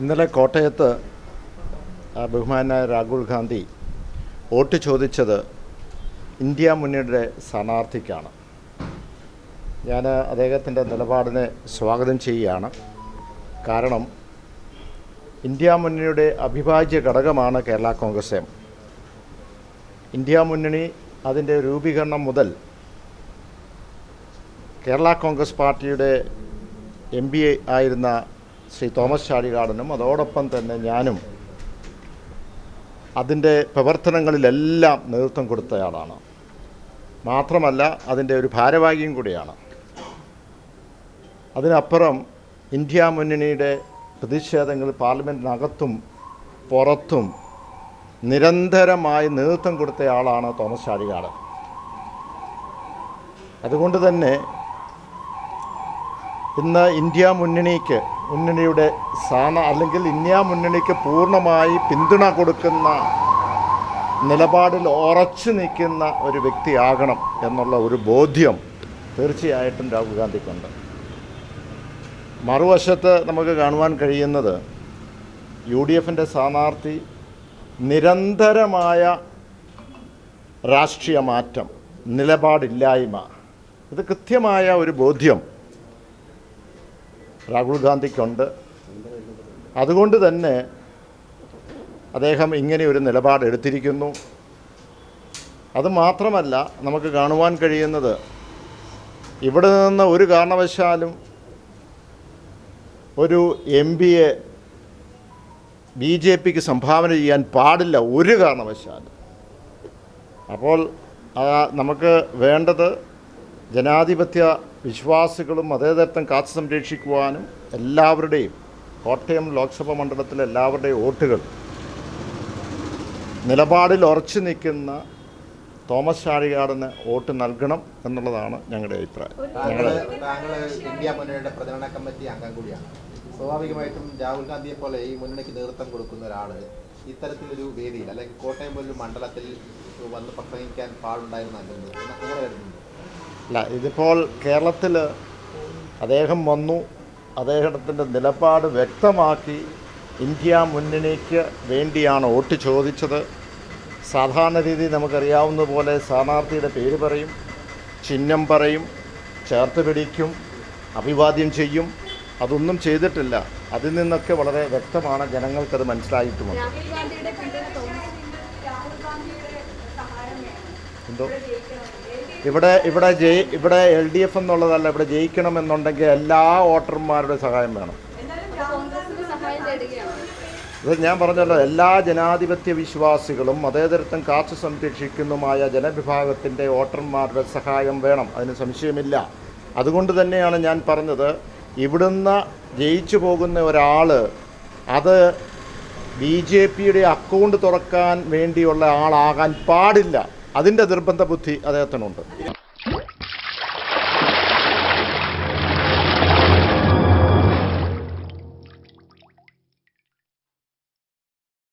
ഇന്നലെ കോട്ടയത്ത് ബഹുമാനായ രാഹുൽ ഗാന്ധി വോട്ട് ചോദിച്ചത് ഇന്ത്യ മുന്നണിയുടെ സ്ഥാനാർത്ഥിക്കാണ്. ഞാൻ അദ്ദേഹത്തിന്റെ നിലപാടിനെ സ്വാഗതം ചെയ്യുകയാണ്. കാരണം ഇന്ത്യ മുന്നണിയുടെ അവിഭാജ്യ ഘടകമാണ് കേരള കോൺഗ്രസ് എം. ഇന്ത്യ മുന്നണി അതിന്റെ രൂപീകരണം മുതൽ കേരള കോൺഗ്രസ് പാർട്ടിയുടെ എം പി ആയിരുന്ന ശ്രീ തോമസ് ചാഴികാടനും അതോടൊപ്പം തന്നെ ഞാനും അതിന്റെ പ്രവർത്തനങ്ങളിലെല്ലാം നേതൃത്വം കൊടുത്തയാളാണ്. മാത്രമല്ല അതിന്റെ ഒരു ഭാരവാഹിയും കൂടിയാണ്. അതിനപ്പുറം ഇന്ത്യ മുന്നണിയുടെ പ്രതിഷേധങ്ങൾ പാർലമെന്റിനകത്തും പുറത്തും നിരന്തരമായി നേതൃത്വം കൊടുത്തയാളാണ് തോമസ് ചാഴികാടൻ. അതുകൊണ്ട് തന്നെ ഇന്ന് ഇന്ത്യ മുന്നണിക്ക് മുന്നണിയുടെ സ്ഥാന അല്ലെങ്കിൽ ഇന്ത്യ മുന്നണിക്ക് പൂർണമായി പിന്തുണ കൊടുക്കുന്ന നിലപാടിൽ ഉറച്ചു നിൽക്കുന്ന ഒരു വ്യക്തിയാകണം എന്നുള്ള ഒരു ബോധ്യം തീർച്ചയായിട്ടും രാഹുൽ ഗാന്ധിക്കുണ്ട്. മറുവശത്ത് നമുക്ക് കാണുവാൻ കഴിയുന്നത് യു ഡി എഫിന്റെ സ്ഥാനാർത്ഥി നിരന്തരമായ രാഷ്ട്രീയ മാറ്റം നിലപാടില്ലായ്മ. ഇത് കൃത്യമായ ഒരു ബോധ്യം രാഹുൽ ഗാന്ധിക്കുണ്ട്. അതുകൊണ്ട് തന്നെ അദ്ദേഹം ഇങ്ങനെ ഒരു നിലപാട് എടുത്തിരിക്കുന്നു. അത് മാത്രമല്ല നമുക്ക് കാണുവാൻ കഴിയുന്നത് ഇവിടെ നിന്ന് ഒരു കാരണവശാലും ഒരു എം പിയെ ബി ജെ പിക്ക് സംഭാവന ചെയ്യാൻ പാടില്ല ഒരു കാരണവശാലും. അപ്പോൾ നമുക്ക് വേണ്ടത് ജനാധിപത്യ വിശ്വാസികളും മതേതരത്വം കാത്തു സംരക്ഷിക്കുവാനും എല്ലാവരുടെയും കോട്ടയം ലോക്സഭാ മണ്ഡലത്തിലെ എല്ലാവരുടെയും വോട്ടുകൾ നിലപാടിൽ ഉറച്ചു നിൽക്കുന്ന തോമസ് ചാഴികാടന് വോട്ട് നൽകണം എന്നുള്ളതാണ് ഞങ്ങളുടെ അഭിപ്രായം. താങ്കൾ ഇന്ത്യ മുന്നണിയുടെ പ്രചരണ കമ്മിറ്റി അംഗം കൂടിയാണ്. സ്വാഭാവികമായിട്ടും രാഹുൽ ഗാന്ധിയെ പോലെ ഈ മുന്നണിക്ക് നേതൃത്വം കൊടുക്കുന്ന ഒരാൾ ഇത്തരത്തിലൊരു വേദിയിൽ അല്ലെങ്കിൽ കോട്ടയം പോലൊരു മണ്ഡലത്തിൽ വന്ന് പ്രസംഗിക്കാൻ പാടുണ്ടായിരുന്നല്ലോ അങ്ങനെ വരുന്നുണ്ട് അല്ല ഇതിപ്പോൾ കേരളത്തിൽ അദ്ദേഹം വന്നു അദ്ദേഹത്തിന്റെ നിലപാട് വ്യക്തമാക്കി ഇന്ത്യ മുന്നണിക്ക് വേണ്ടിയാണ് വോട്ട് ചോദിച്ചത്. സാധാരണ രീതി നമുക്കറിയാവുന്ന പോലെ സ്ഥാനാർത്ഥിയുടെ പേര് പറയും ചിഹ്നം പറയും ചേർത്ത് പിടിക്കും അഭിവാദ്യം ചെയ്യും. അതൊന്നും ചെയ്തിട്ടില്ല. അതിൽ നിന്നൊക്കെ വളരെ വ്യക്തമാണ് ജനങ്ങൾക്കത് മനസ്സിലായിട്ടുമുണ്ട് രാഹുൽ ഗാന്ധിയുടെ പിന്തുണ തോമസ് രാഹുൽ ഗാന്ധിയുടെ സഹായം വേണം എന്തോ ഇവിടെ ഇവിടെ ജയി ഇവിടെ എൽ ഡി എഫ് എന്നുള്ളതല്ല ഇവിടെ ജയിക്കണമെന്നുണ്ടെങ്കിൽ എല്ലാ വോട്ടർമാരുടെ സഹായം വേണം. ഇത് ഞാൻ പറഞ്ഞല്ലോ എല്ലാ ജനാധിപത്യ വിശ്വാസികളും മതേതരത്വം കാത്തു സംരക്ഷിക്കുന്നതുമായ ജനവിഭാഗത്തിന്റെ വോട്ടർമാരുടെ സഹായം വേണം. അതിന് സംശയമില്ല. അതുകൊണ്ട് തന്നെയാണ് ഞാൻ പറഞ്ഞത് ഇവിടുന്ന് ജയിച്ചു പോകുന്ന ഒരാൾ അത് ബി ജെ പിയുടെ അക്കൗണ്ട് തുറക്കാൻ വേണ്ടിയുള്ള ആളാകാൻ പാടില്ല. അതിന്റെ നിർബന്ധ ബുദ്ധി അദ്ദേഹത്തിനുണ്ട്.